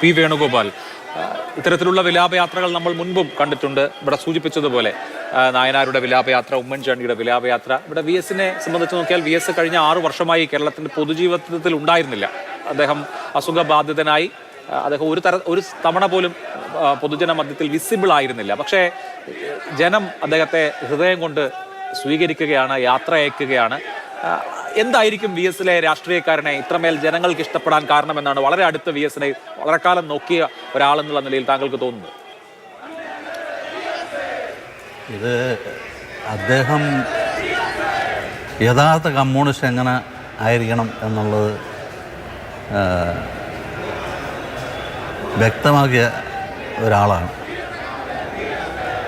P Venugopal. ഇത്തരത്തിലുള്ള വിലാപയാത്രകൾ നമ്മൾ മുൻപും കണ്ടിട്ടുണ്ട്. ഇവിടെ സൂചിപ്പിച്ചതുപോലെ നായനാരുടെ വിലാപയാത്ര ഉമ്മൻചാണ്ടിയുടെ വിലാപയാത്ര. ഇവിടെ വി എസിനെ സംബന്ധിച്ച് നോക്കിയാൽ വി എസ് കഴിഞ്ഞ ആറു വർഷമായി കേരളത്തിന്റെ പൊതുജീവിതത്തിൽ ഉണ്ടായിരുന്നില്ല. അദ്ദേഹം അസുഖബാധിതനായി അദ്ദേഹം ഒരു തര ഒരു തവണ പോലും പൊതുജന മധ്യത്തിൽ വിസിബിൾ ആയിരുന്നില്ല. പക്ഷേ ജനം അദ്ദേഹത്തെ ഹൃദയം കൊണ്ട് സ്വീകരിക്കുകയാണ് യാത്ര അയക്കുകയാണ്. എന്തായിരിക്കും വി എസിലെ രാഷ്ട്രീയക്കാരനെ ഇത്രമേൽ ജനങ്ങൾക്ക് ഇഷ്ടപ്പെടാൻ കാരണമെന്നാണ് വളരെ അടുത്ത വി എസിനെ വളരെ കാലം നോക്കിയ ഒരാളെന്നുള്ള നിലയിൽ താങ്കൾക്ക് തോന്നുന്നത്? ഇത് അദ്ദേഹം യഥാർത്ഥ കമ്മ്യൂണിസ്റ്റ് എങ്ങനെ ആയിരിക്കണം എന്നുള്ളത് വ്യക്തമാക്കിയ ഒരാളാണ്.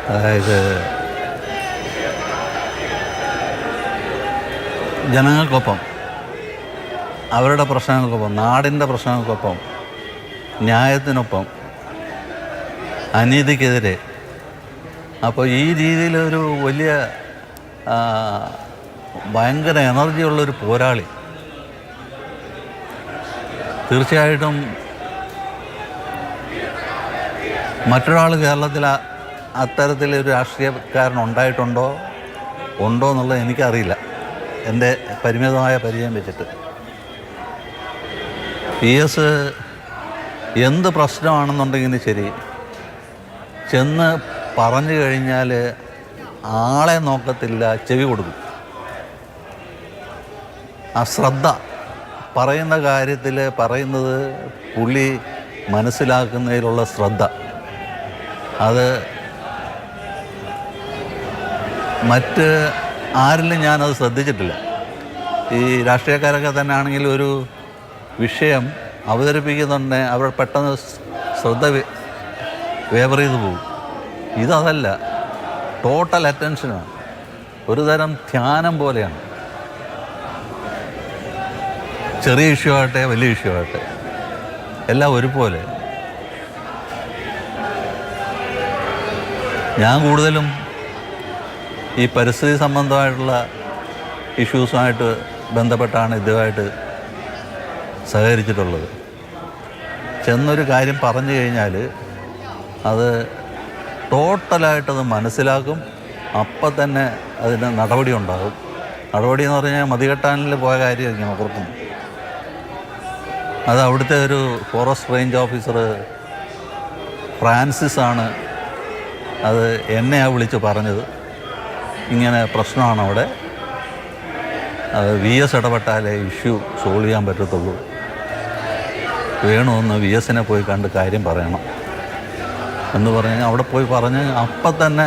അതായത് ജനങ്ങൾക്കൊപ്പം അവരുടെ പ്രശ്നങ്ങൾക്കൊപ്പം നാടിന്റെ പ്രശ്നങ്ങൾക്കൊപ്പം ന്യായത്തിനൊപ്പം അനീതിക്കെതിരെ. അപ്പോൾ ഈ രീതിയിലൊരു വലിയ ഭയങ്കര എനർജിയുള്ളൊരു പോരാളി തീർച്ചയായിട്ടും മറ്റൊരാൾ കേരളത്തിൽ അത്തരത്തിലൊരു രാഷ്ട്രീയക്കാരൻ ഉണ്ടായിട്ടുണ്ടോ? ഉണ്ടോ എന്നുള്ളത് എനിക്കറിയില്ല. എന്റെ പരിമിതമായ പരിചയം വെച്ചിട്ട്. പി എസ് എന്ത് പ്രശ്നമാണെന്നുണ്ടെങ്കിലും ശരി. ചെന്ന് പറഞ്ഞു കഴിഞ്ഞാൽ ആളെ നോക്കത്തില്ല ചെവി കൊടുക്കും. ആ ശ്രദ്ധ പറയുന്ന കാര്യത്തിൽ പറയുന്നത് പുള്ളി മനസ്സിലാക്കുന്നതിലുള്ള ശ്രദ്ധ. അത് മറ്റ് ആരിലും ഞാനത് ശ്രദ്ധിച്ചിട്ടില്ല. ഈ രാഷ്ട്രീയക്കാരൊക്കെ തന്നെ ആണെങ്കിൽ ഒരു വിഷയം അവതരിപ്പിക്കുന്നുണ്ട് അവർ പെട്ടെന്ന് ശ്രദ്ധ വേവർ ചെയ്ത് പോകും. ഇതതല്ല ടോട്ടൽ അറ്റൻഷനാണ് ഒരു തരം ധ്യാനം പോലെയാണ്. ചെറിയ ഇഷ്യൂ ആകട്ടെ വലിയ ഇഷ്യൂ ആകട്ടെ എല്ലാം ഒരുപോലെ. ഞാൻ കൂടുതലും ഈ പരിസ്ഥിതി സംബന്ധമായിട്ടുള്ള ഇഷ്യൂസുമായിട്ട് ബന്ധപ്പെട്ടാണ് ഇതുമായിട്ട് സഹകരിച്ചിട്ടുള്ളത്. ചെന്നൊരു കാര്യം പറഞ്ഞു കഴിഞ്ഞാൽ അത് ടോട്ടലായിട്ടത് മനസ്സിലാക്കും. അപ്പം തന്നെ അതിന് നടപടി ഉണ്ടാകും. നടപടി എന്ന് പറഞ്ഞാൽ മതികെട്ടാനിൽ പോയ കാര്യമായിരിക്കും ഓർക്കും അത് അവിടുത്തെ ഒരു ഫോറസ്റ്റ് റേഞ്ച് ഓഫീസർ ഫ്രാൻസിസ് ആണ് അത് എന്നെയാണ് വിളിച്ച് പറഞ്ഞത്. ഇങ്ങനെ പ്രശ്നമാണ് അവിടെ. വി എസ് ഇടപെട്ടാലേ ഇഷ്യൂ സോൾവ് ചെയ്യാൻ പറ്റത്തുള്ളൂ. വേണമെന്ന് വി എസിനെ പോയി കണ്ട് കാര്യം പറയണം. എന്ന് പറഞ്ഞ് അവിടെ പോയി പറഞ്ഞ് അപ്പം തന്നെ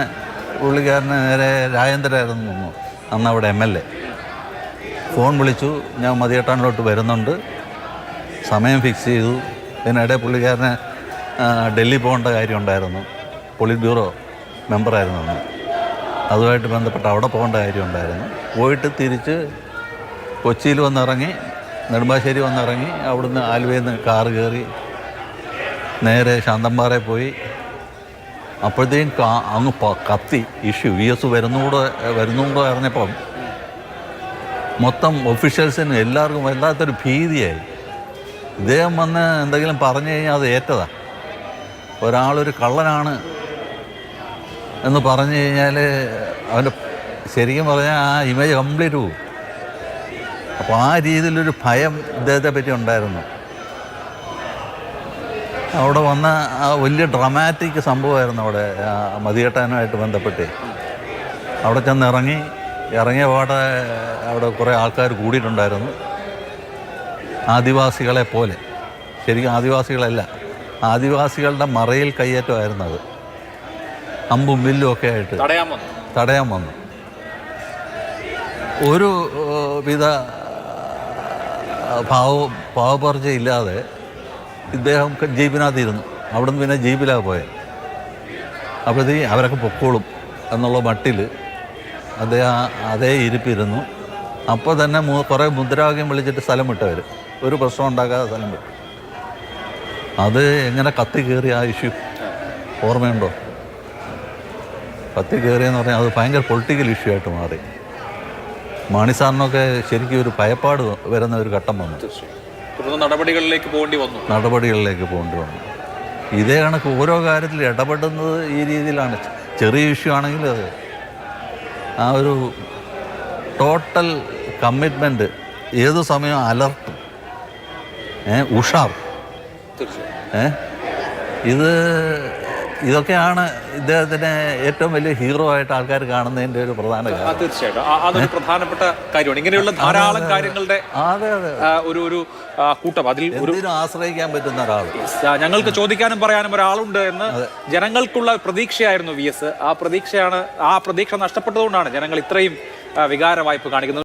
പുള്ളിക്കാരനെ നേരെ രാജേന്ദ്രനായിരുന്നു നിന്നു. അന്ന് അവിടെ എം എൽ എ ഫോൺ വിളിച്ചു. ഞാൻ മതിയട്ടാണിലോട്ട് വരുന്നുണ്ട്. സമയം ഫിക്സ് ചെയ്തു. ഇതിനിടെ പുള്ളിക്കാരനെ ഡൽഹി പോകേണ്ട കാര്യം ഉണ്ടായിരുന്നു. പോളിറ്റ് ബ്യൂറോ മെമ്പറായിരുന്നു അന്ന്. അതുമായിട്ട് ബന്ധപ്പെട്ട് അവിടെ പോകേണ്ട കാര്യമുണ്ടായിരുന്നു പോയിട്ട് തിരിച്ച് കൊച്ചിയിൽ വന്നിറങ്ങി നെടുമ്പാശ്ശേരി വന്നിറങ്ങി അവിടുന്ന് ആലുവയിൽ നിന്ന് കാറ് കയറി നേരെ ശാന്തമ്പാറയിൽ പോയി. അപ്പോഴത്തേക്കും കാ- അങ്ങ് കത്തി. ഇഷ്യൂ വി എസ് വരുന്നുകൂടെ വരുന്നുകൂടെ അറിഞ്ഞപ്പം മൊത്തം ഒഫീഷ്യൽസിന് എല്ലാവർക്കും വല്ലാത്തൊരു ഭീതിയായി. ഇദ്ദേഹം വന്ന് എന്തെങ്കിലും പറഞ്ഞു കഴിഞ്ഞാൽ അത് ഏറ്റതാണ് ഒരാളൊരു കള്ളനാണ് എന്ന് പറഞ്ഞു കഴിഞ്ഞാൽ അവന്റെ ശരിക്കും പറഞ്ഞാൽ ആ ഇമേജ് കംപ്ലീറ്റ് പോകും അപ്പോൾ ആ രീതിയിലൊരു ഭയം ഇദ്ദേഹത്തെ പറ്റി ഉണ്ടായിരുന്നു. അവിടെ വന്ന ആ വലിയ ഡ്രമാറ്റിക് സംഭവമായിരുന്നു അവിടെ മതികെട്ടാനുമായിട്ട് ബന്ധപ്പെട്ട്. അവിടെ ചെന്ന് ഇറങ്ങി ഇറങ്ങിയ പാടെ അവിടെ കുറേ ആൾക്കാർ കൂടിയിട്ടുണ്ടായിരുന്നു. ആദിവാസികളെ പോലെ. ശരിക്കും ആദിവാസികളല്ല ആദിവാസികളുടെ മറയിൽ കയ്യേറ്റമായിരുന്നു അത്. അമ്പും വില്ലും ഒക്കെ ആയിട്ട് തടയാൻ വന്നു. ഒരു വിധ ഭാവ ഭാവപർച്ച ഇല്ലാതെ ഇദ്ദേഹം ക- ജീപ്പിനകത്ത് ഇരുന്നു അവിടുന്ന് പിന്നെ ജീപ്പിലാണ് പോയത് അപ്പോഴത്തേക്ക് അവരൊക്കെ പൊക്കോളും എന്നുള്ള മട്ടിൽ അദ്ദേഹം അതേ ഇരിപ്പിരുന്നു. അപ്പോൾ തന്നെ കുറേ മുദ്രാവാക്യം വിളിച്ചിട്ട് സ്ഥലം വിട്ടവർ. ഒരു പ്രശ്നം ഉണ്ടാക്കാതെ സ്ഥലം വിട്ടു. അത് എങ്ങനെ കത്തി കയറി ആ ഇഷ്യൂ? ഓർമ്മയുണ്ടോ? കത്തി കയറിയെന്ന് പറഞ്ഞാൽ അത് ഭയങ്കര പൊളിറ്റിക്കൽ ഇഷ്യൂ ആയിട്ട് മാറി. മാണി സാറിനൊക്കെ ശരിക്കും ഒരു ഭയപ്പാട് വരുന്ന ഒരു ഘട്ടം വന്നു. തുടർന്ന് നടപടികളിലേക്ക് പോകേണ്ടി വന്നു. നടപടികളിലേക്ക് പോകേണ്ടി വന്നു. ഇതേ കണക്ക് ഓരോ കാര്യത്തിൽ ഇടപെടുന്നത് ഈ രീതിയിലാണ്. ചെറിയ ഇഷ്യൂ ആണെങ്കിൽ അത് ആ ഒരു ടോട്ടൽ കമ്മിറ്റ്മെന്റ് ഏതു സമയം അലർട്ട്. ഏ ഉഷാർ. ഏ ഇത് ഇതൊക്കെയാണ് ഇദ്ദേഹത്തിനെ ഏറ്റവും വലിയ ഹീറോ ആയിട്ട് ആൾക്കാർ കാണുന്നതിന്റെ ഒരു പ്രധാന കാര്യം തീർച്ചയായിട്ടും. അതൊരു പ്രധാനപ്പെട്ട കാര്യമാണ്. ഇങ്ങനെയുള്ള ധാരാളം കാര്യങ്ങളുടെ അതെ അതെ. ഒരു ഒരു കൂട്ടം. അതിൽ ഒരു ആശ്രയിക്കാൻ പറ്റുന്ന ഒരാൾ ഞങ്ങൾക്ക് ചോദിക്കാനും പറയാനും ഒരാളുണ്ട് എന്ന് ജനങ്ങൾക്കുള്ള പ്രതീക്ഷയായിരുന്നു വി എസ്. ആ പ്രതീക്ഷയാണ് ആ പ്രതീക്ഷ നഷ്ടപ്പെട്ടതുകൊണ്ടാണ് ജനങ്ങൾ ഇത്രയും ആ, വികാര വായ്പ കാണിക്കുന്നത്.